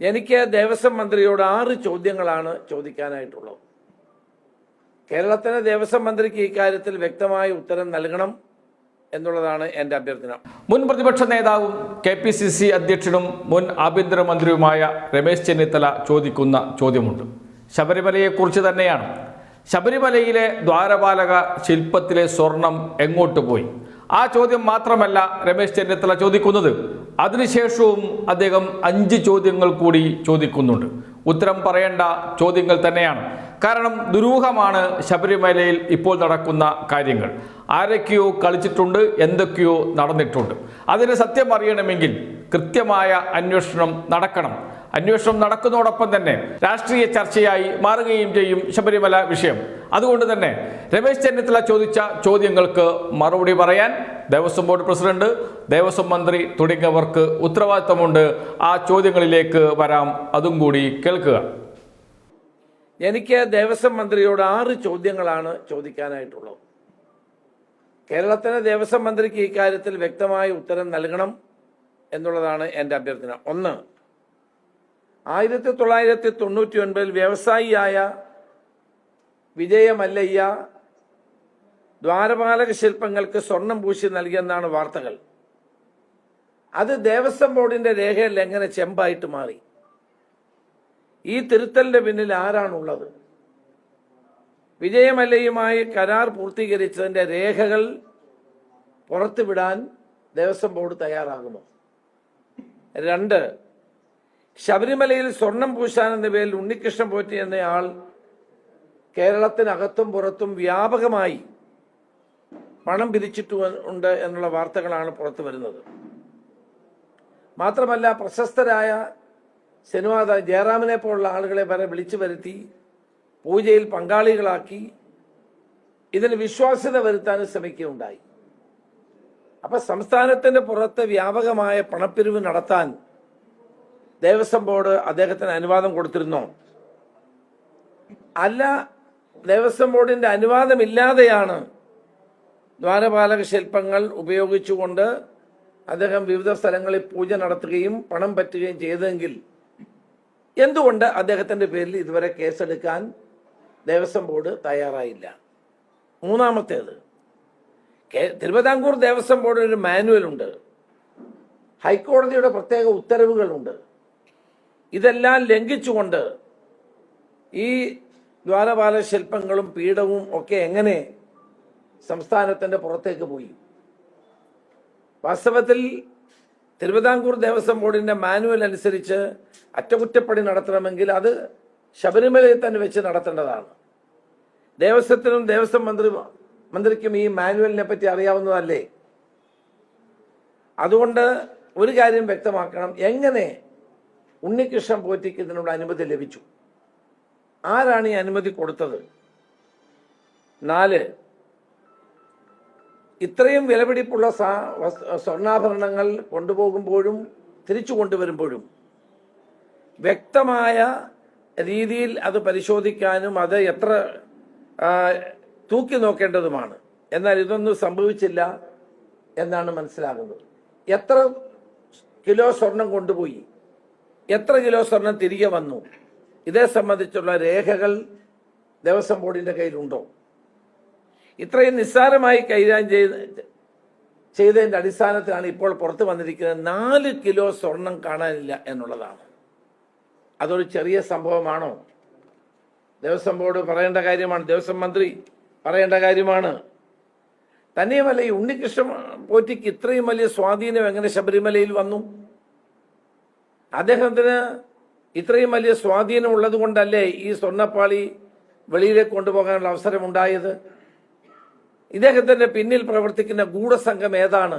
എനിക്ക് ദേവസ്വം മന്ത്രിയോട് ആറ് ചോദ്യങ്ങളാണ് ചോദിക്കാനായിട്ടുള്ളത്. കേരളത്തിലെ ദേവസ്വം മന്ത്രിക്ക് ഇക്കാര്യത്തിൽ വ്യക്തമായ ഉത്തരം നൽകണം എന്നുള്ളതാണ് എന്റെ അഭ്യർത്ഥന. മുൻ പ്രതിപക്ഷ നേതാവും കെ പി സി സി അധ്യക്ഷനും മുൻ ആഭ്യന്തരമന്ത്രിയുമായ രമേശ് ചെന്നിത്തല ചോദിക്കുന്ന ചോദ്യമുണ്ട്. ശബരിമലയെക്കുറിച്ച് തന്നെയാണ്. ശബരിമലയിലെ ദ്വാരപാലക ശില്പത്തിലെ സ്വർണം എങ്ങോട്ട് പോയി? ആ ചോദ്യം മാത്രമല്ല രമേശ് ചെന്നിത്തല ചോദിക്കുന്നത്. അതിനുശേഷവും അദ്ദേഹം അഞ്ച് ചോദ്യങ്ങൾ കൂടി ചോദിക്കുന്നുണ്ട്. ഉത്തരം പറയേണ്ട ചോദ്യങ്ങൾ തന്നെയാണ്. കാരണം ദുരൂഹമാണ് ശബരിമലയിൽ ഇപ്പോൾ നടക്കുന്ന കാര്യങ്ങൾ. ആരൊക്കെയോ കളിച്ചിട്ടുണ്ട് എന്തൊക്കെയോ നടന്നിട്ടുണ്ട്. അതിന് സത്യം അറിയണമെങ്കിൽ കൃത്യമായ അന്വേഷണം നടക്കണം. അന്വേഷണം നടക്കുന്നതോടൊപ്പം തന്നെ രാഷ്ട്രീയ ചർച്ചയായി മാറുകയും ചെയ്യും ശബരിമല വിഷയം. അതുകൊണ്ട് തന്നെ രമേശ് ചെന്നിത്തല ചോദിച്ച ചോദ്യങ്ങൾക്ക് മറുപടി പറയാൻ ദേവസ്വം ബോർഡ് പ്രസിഡന്റ് ദേവസ്വം മന്ത്രി തുടങ്ങിയവർക്ക് ഉത്തരവാദിത്തമുണ്ട്. ആ ചോദ്യങ്ങളിലേക്ക് വരാം. അതും കൂടി കേൾക്കുക. എനിക്ക് ദേവസ്വം മന്ത്രിയോട് ആറ് ചോദ്യങ്ങളാണ് ചോദിക്കാനായിട്ടുള്ളത്. കേരളത്തിലെ ദേവസ്വം മന്ത്രിക്ക് ഇക്കാര്യത്തിൽ വ്യക്തമായ ഉത്തരം നൽകണം എന്നുള്ളതാണ് എന്റെ അഭ്യർത്ഥന. ഒന്ന് ആയിരത്തി തൊള്ളായിരത്തി തൊണ്ണൂറ്റി ഒൻപതിൽ വ്യവസായിയായ വിജയമല്ലയ്യ ദ്വാരപാലക ശില്പങ്ങൾക്ക് സ്വർണം പൂശി നൽകിയെന്നാണ് വാർത്തകൾ. അത് ദേവസ്വം ബോർഡിന്റെ രേഖയിൽ എങ്ങനെ ചെമ്പായിട്ട് മാറി. ഈ തിരുത്തലിന്റെ പിന്നിൽ ആരാണുള്ളത്? വിജയമല്ലയുമായി കരാർ പൂർത്തീകരിച്ചതിന്റെ രേഖകൾ പുറത്തുവിടാൻ ദേവസ്വം ബോർഡ് തയ്യാറാകുമോ രണ്ട് ശബരിമലയിൽ സ്വർണം പൂശാൻ എന്ന പേരിൽ ഉണ്ണികൃഷ്ണൻ പോറ്റി എന്നയാൾ കേരളത്തിനകത്തും പുറത്തും വ്യാപകമായി പണം പിരിച്ചിട്ടു ഉണ്ട് എന്നുള്ള വാർത്തകളാണ് പുറത്തു വരുന്നത്. മാത്രമല്ല പ്രശസ്തരായ സിനിമാ താരം ജയറാമിനെ പോലുള്ള ആളുകളെ വരെ വിളിച്ചു വരുത്തി പൂജയിൽ പങ്കാളികളാക്കി ഇതിന് വിശ്വാസ്യത വരുത്താൻ ശ്രമിക്കുകയുണ്ടായി. അപ്പൊ സംസ്ഥാനത്തിന്റെ പുറത്ത് വ്യാപകമായ പണപ്പിരിവ് നടത്താൻ ദേവസ്വം ബോർഡ് അദ്ദേഹത്തിന് അനുവാദം കൊടുത്തിരുന്നോ? അല്ല ദേവസ്വം ബോർഡിന്റെ അനുവാദമില്ലാതെയാണ് ദ്വാരപാലക ശില്പങ്ങൾ ഉപയോഗിച്ചുകൊണ്ട് അദ്ദേഹം വിവിധ സ്ഥലങ്ങളിൽ പൂജ നടത്തുകയും പണം പറ്റുകയും ചെയ്തെങ്കിൽ എന്തുകൊണ്ട് അദ്ദേഹത്തിന്റെ പേരിൽ ഇതുവരെ കേസെടുക്കാൻ ദേവസ്വം ബോർഡ് തയ്യാറായില്ല? മൂന്നാമത്തേത് തിരുവിതാംകൂർ ദേവസ്വം ബോർഡിന് ഒരു മാനുവൽ ഉണ്ട്. ഹൈക്കോടതിയുടെ പ്രത്യേക ഉത്തരവുകളുണ്ട്. ഇതെല്ലാം ലംഘിച്ചുകൊണ്ട് ഈ ദ്വാരപാല ശില്പങ്ങളും പീഠവും ഒക്കെ എങ്ങനെ സംസ്ഥാനത്തിന്റെ പുറത്തേക്ക് പോയി. വാസ്തവത്തിൽ തിരുവിതാംകൂർ ദേവസ്വം ബോർഡിന്റെ മാനുവൽ അനുസരിച്ച് അറ്റകുറ്റപ്പണി നടത്തണമെങ്കിൽ അത് ശബരിമലയിൽ തന്നെ വെച്ച് നടത്തേണ്ടതാണ്. ദേവസ്വത്തിനും ദേവസ്വം മന്ത്രി മന്ത്രിക്കും ഈ മാനുവലിനെ പറ്റി അറിയാവുന്നതല്ലേ? അതുകൊണ്ട് ഒരു കാര്യം വ്യക്തമാക്കണം. എങ്ങനെ ഉണ്ണികൃഷ്ണൻ പോറ്റിക്ക് ഇതിനുള്ള അനുമതി ലഭിച്ചു? ആരാണ് ഈ അനുമതി കൊടുത്തത്? നാല് ഇത്രയും വിലപിടിപ്പുള്ള സ്വർണാഭരണങ്ങൾ കൊണ്ടുപോകുമ്പോഴും തിരിച്ചു കൊണ്ടുവരുമ്പോഴും വ്യക്തമായ രീതിയിൽ അത് പരിശോധിക്കാനും അത് എത്ര തൂക്കി നോക്കേണ്ടതുമാണ്. എന്നാൽ ഇതൊന്നും സംഭവിച്ചില്ല എന്നാണ് മനസ്സിലാകുന്നത്. എത്ര കിലോ സ്വർണം കൊണ്ടുപോയി? എത്ര കിലോ സ്വർണം തിരികെ വന്നു? ഇതേ സംബന്ധിച്ചുള്ള രേഖകൾ ദേവസ്വം ബോർഡിന്റെ കയ്യിലുണ്ടോ? ഇത്രയും നിസ്സാരമായി കൈകാര്യം ചെയ്ത് ചെയ്തതിന്റെ അടിസ്ഥാനത്തിലാണ് ഇപ്പോൾ പുറത്തു വന്നിരിക്കുന്നത്. നാല് കിലോ സ്വർണം കാണാനില്ല എന്നുള്ളതാണ്. അതൊരു ചെറിയ സംഭവമാണോ? ദേവസ്വം ബോർഡ് പറയേണ്ട കാര്യമാണ്. ദേവസ്വം മന്ത്രി പറയേണ്ട കാര്യമാണ്. തന്നെയുമല്ല ഈ ഉണ്ണികൃഷ്ണൻ പോറ്റിക്ക് ഇത്രയും വലിയ സ്വാധീനം എങ്ങനെ ശബരിമലയിൽ വന്നു? അദ്ദേഹത്തിന് ഇത്രയും വലിയ സ്വാധീനം ഉള്ളത് കൊണ്ടല്ലേ ഈ സ്വർണപ്പാളി വെളിയിലേക്ക് കൊണ്ടുപോകാനുള്ള അവസരം ഉണ്ടായത് ഇദ്ദേഹത്തിന്റെ പിന്നിൽ പ്രവർത്തിക്കുന്ന ഗൂഢസംഘം ഏതാണ്?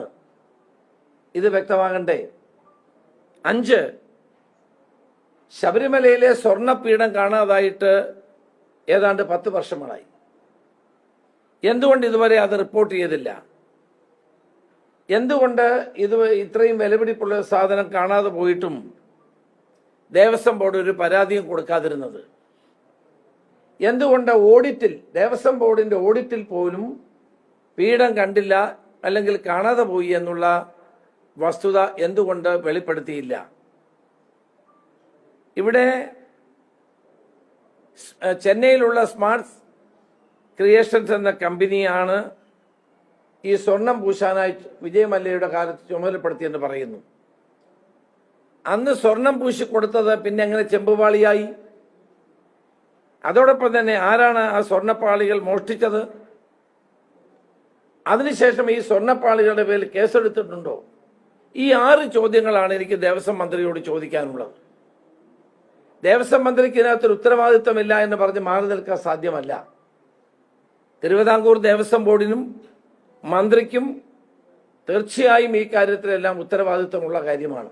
ഇത് വ്യക്തമാകണ്ടേ. അഞ്ച് ശബരിമലയിലെ സ്വർണപീഠം കാണാതായിട്ട് ഏതാണ്ട് പത്ത് വർഷങ്ങളായി. എന്തുകൊണ്ട് ഇതുവരെ അത് റിപ്പോർട്ട് ചെയ്തില്ല? എന്തുകൊണ്ട് ഇത് ഇത്രയും വിലപിടിപ്പുള്ള സാധനം കാണാതെ പോയിട്ടും ദേവസ്വം ബോർഡ് ഒരു പരാതിയും കൊടുക്കാതിരുന്നത്? എന്തുകൊണ്ട് ഓഡിറ്റിൽ ദേവസ്വം ബോർഡിന്റെ ഓഡിറ്റിൽ പോലും പീഠം കണ്ടില്ല അല്ലെങ്കിൽ കാണാതെ പോയി എന്നുള്ള വസ്തുത എന്തുകൊണ്ട് വെളിപ്പെടുത്തിയില്ല? ഇവിടെ ചെന്നൈയിലുള്ള സ്മാർട്ട് ക്രിയേഷൻസ് എന്ന കമ്പനിയാണ് ഈ സ്വർണം പൂശാനായി വിജയമല്ലയുടെ കാലത്ത് ചുമതലപ്പെടുത്തിയെന്ന് പറയുന്നു. അന്ന് സ്വർണം പൂശി കൊടുത്തത് പിന്നെ എങ്ങനെ ചെമ്പുപാളിയായി? അതോടൊപ്പം തന്നെ ആരാണ് ആ സ്വർണപ്പാളികൾ മോഷ്ടിച്ചത്? അതിനുശേഷം ഈ സ്വർണപ്പാളികളുടെ പേരിൽ കേസെടുത്തിട്ടുണ്ടോ? ഈ ആറ് ചോദ്യങ്ങളാണ് എനിക്ക് ദേവസ്വം മന്ത്രിയോട് ചോദിക്കാനുള്ളത്. ദേവസ്വം മന്ത്രിക്ക് ഇതിനകത്തൊരു ഉത്തരവാദിത്വമില്ല എന്ന് പറഞ്ഞ് മാറി നിൽക്കാൻ സാധ്യമല്ല. തിരുവിതാംകൂർ ദേവസ്വം ബോർഡിനും മന്ത്രിക്കും തീർച്ചയായും ഈ കാര്യത്തിലെല്ലാം ഉത്തരവാദിത്വമുള്ള കാര്യമാണ്.